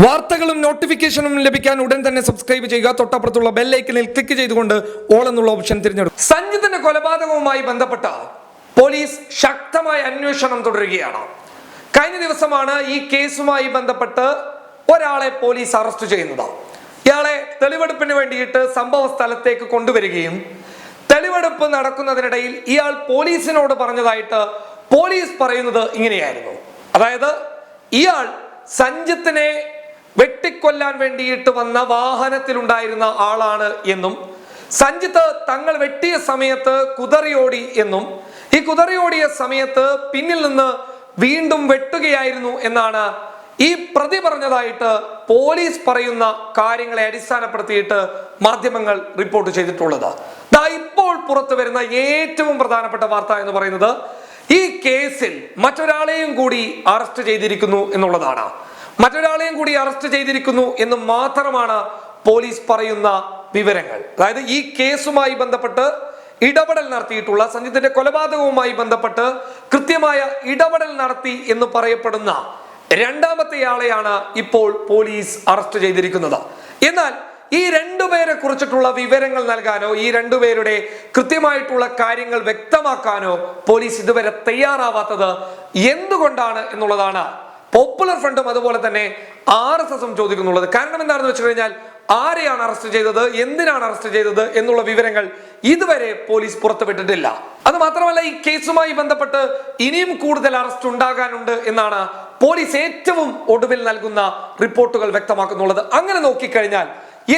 വാർത്തകളും നോട്ടിഫിക്കേഷനും ലഭിക്കാൻ ഉടൻ തന്നെ സബ്സ്ക്രൈബ് ചെയ്യുക. തൊട്ടപ്പുറത്തുള്ള ബെല്ലൈക്കനിൽ ക്ലിക്ക് ചെയ്തുകൊണ്ട് ഓൾ എന്നുള്ള ഓപ്ഷൻ തിരഞ്ഞെടുക്കും സഞ്ജിത്തിന്റെ കൊലപാതകവുമായി ബന്ധപ്പെട്ട പോലീസ് ശക്തമായ അന്വേഷണം തുടരുകയാണ്. കഴിഞ്ഞ ദിവസമാണ് ഈ കേസുമായി ബന്ധപ്പെട്ട് ഒരാളെ പോലീസ് അറസ്റ്റ് ചെയ്യുന്നത്. ഇയാളെ തെളിവെടുപ്പിന് വേണ്ടിയിട്ട് സംഭവ സ്ഥലത്തേക്ക് കൊണ്ടുവരികയും തെളിവെടുപ്പ് നടക്കുന്നതിനിടയിൽ ഇയാൾ പോലീസിനോട് പറഞ്ഞതായിട്ട് പോലീസ് പറയുന്നത് ഇങ്ങനെയായിരുന്നു. അതായത് ഇയാൾ സഞ്ജിത്തിനെ വെട്ടിക്കൊല്ലാൻ വേണ്ടിയിട്ട് വന്ന വാഹനത്തിലുണ്ടായിരുന്ന ആളാണ് എന്നും സഞ്ജിത്ത് തങ്ങൾ വെട്ടിയ സമയത്ത് കുതറിയോടി എന്നും ഈ കുതറിയോടിയ സമയത്ത് പിന്നിൽ നിന്ന് വീണ്ടും വെട്ടുകയായിരുന്നു എന്നാണ് ഈ പ്രതി പറഞ്ഞതായിട്ട് പോലീസ് പറയുന്ന കാര്യങ്ങളെ അടിസ്ഥാനപ്പെടുത്തിയിട്ട് മാധ്യമങ്ങൾ റിപ്പോർട്ട് ചെയ്തിട്ടുള്ളത്. ദാ ഇപ്പോൾ പുറത്തു വരുന്ന ഏറ്റവും പ്രധാനപ്പെട്ട വാർത്ത എന്ന് പറയുന്നത് ഈ കേസിൽ മറ്റൊരാളെയും കൂടി അറസ്റ്റ് ചെയ്തിരിക്കുന്നു എന്നുള്ളതാണ്. മറ്റൊരാളെയും കൂടി അറസ്റ്റ് ചെയ്തിരിക്കുന്നു എന്ന് മാത്രമാണ് പോലീസ് പറയുന്ന വിവരങ്ങൾ. അതായത് ഈ കേസുമായി ബന്ധപ്പെട്ട് ഇടപെടൽ നടത്തിയിട്ടുള്ള സഞ്ജിത്തിന്റെ കൊലപാതകവുമായി ബന്ധപ്പെട്ട് കൃത്യമായ ഇടപെടൽ നടത്തി എന്ന് പറയപ്പെടുന്ന രണ്ടാമത്തെ ആളെയാണ് ഇപ്പോൾ പോലീസ് അറസ്റ്റ് ചെയ്തിരിക്കുന്നത്. എന്നാൽ ഈ രണ്ടുപേരെ കുറിച്ചിട്ടുള്ള വിവരങ്ങൾ നൽകാനോ ഈ രണ്ടുപേരുടെ കൃത്യമായിട്ടുള്ള കാര്യങ്ങൾ വ്യക്തമാക്കാനോ പോലീസ് ഇതുവരെ തയ്യാറാവാത്തത് എന്തുകൊണ്ടാണ് എന്നുള്ളതാണ് പോപ്പുലർ ഫ്രണ്ടും അതുപോലെ തന്നെ ആർ എസ് എസും ചോദിക്കുന്നുള്ളത്. കാരണം എന്താണെന്ന് വെച്ച് കഴിഞ്ഞാൽ ആരെയാണ് അറസ്റ്റ് ചെയ്തത്? എന്തിനാണ് അറസ്റ്റ് ചെയ്തത്? എന്നുള്ള വിവരങ്ങൾ ഇതുവരെ പോലീസ് പുറത്തുവിട്ടിട്ടില്ല. അത് മാത്രമല്ല ഈ കേസുമായി ബന്ധപ്പെട്ട് ഇനിയും കൂടുതൽ അറസ്റ്റ് ഉണ്ടാകാനുണ്ട് എന്നാണ് പോലീസ് ഏറ്റവും ഒടുവിൽ നൽകുന്ന റിപ്പോർട്ടുകൾ വ്യക്തമാക്കുന്നുള്ളത്. അങ്ങനെ നോക്കിക്കഴിഞ്ഞാൽ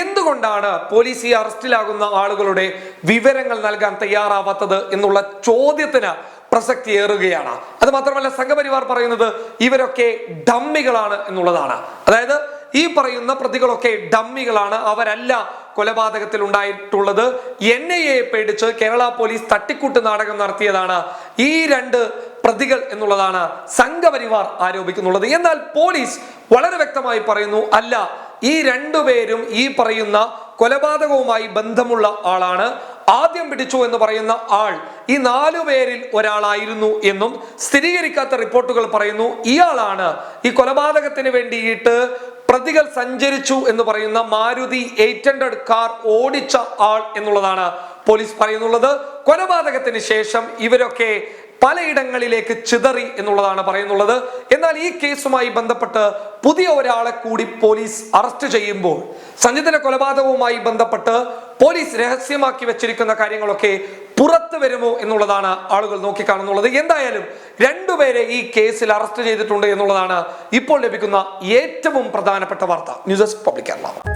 എന്തുകൊണ്ടാണ് പോലീസ് ഈ അറസ്റ്റിലാകുന്ന ആളുകളുടെ വിവരങ്ങൾ നൽകാൻ തയ്യാറാവാത്തത് എന്നുള്ള ചോദ്യത്തിന് പ്രസക്തി ഏറുകയാണ് അത് മാത്രമല്ല സംഘപരിവാർ പറയുന്നത് ഇവരൊക്കെ ഡമ്മികളാണ് എന്നുള്ളതാണ്. അതായത് ഈ പറയുന്ന പ്രതികളൊക്കെ ഡമ്മികളാണ് അവരല്ല കൊലപാതകത്തിൽ ഉണ്ടായിട്ടുള്ളത്. എൻ ഐ എ പേടിച്ച് കേരള പോലീസ് തട്ടിക്കൂട്ട് നാടകം നടത്തിയതാണ് ഈ രണ്ട് പ്രതികൾ എന്നുള്ളതാണ് സംഘപരിവാർ ആരോപിക്കുന്നുള്ളത് എന്നാൽ പോലീസ് വളരെ വ്യക്തമായി പറയുന്നു അല്ല ഈ രണ്ടുപേരും ഈ പറയുന്ന കൊലപാതകവുമായി ബന്ധമുള്ള ആളാണ്. ആദ്യം പിടിച്ചു എന്ന് പറയുന്ന ആൾ ഈ നാലു പേരിൽ ഒരാളായിരുന്നു എന്നും സ്ഥിരീകരിക്കാത്ത റിപ്പോർട്ടുകൾ പറയുന്നു. ഇയാളാണ് ഈ കൊലപാതകത്തിന് വേണ്ടിയിട്ട് പ്രതികൾ സഞ്ചരിച്ചു എന്ന് പറയുന്ന മാരുതി എയ്റ്റ് ഹൺഡ്രഡ് കാർ ഓടിച്ച ആൾ എന്നുള്ളതാണ് പോലീസ് പറയുന്നുള്ളത്. കൊലപാതകത്തിന് ശേഷം ഇവരൊക്കെ പലയിടങ്ങളിലേക്ക് ചിതറി എന്നുള്ളതാണ് പറയുന്നുള്ളത്. എന്നാൽ ഈ കേസുമായി ബന്ധപ്പെട്ട് പുതിയ ഒരാളെ കൂടി പോലീസ് അറസ്റ്റ് ചെയ്യുമ്പോൾ സഞ്ജിത്തിന്റെ കൊലപാതകവുമായി ബന്ധപ്പെട്ട് പോലീസ് രഹസ്യമാക്കി വെച്ചിരിക്കുന്ന കാര്യങ്ങളൊക്കെ പുറത്തു വരുമോ എന്നുള്ളതാണ് ആളുകൾ നോക്കിക്കാണുന്നുള്ളത്. എന്തായാലും രണ്ടുപേരെ ഈ കേസിൽ അറസ്റ്റ് ചെയ്തിട്ടുണ്ട് എന്നുള്ളതാണ് ഇപ്പോൾ ലഭിക്കുന്ന ഏറ്റവും പ്രധാനപ്പെട്ട വാർത്ത. News desk public Kerala.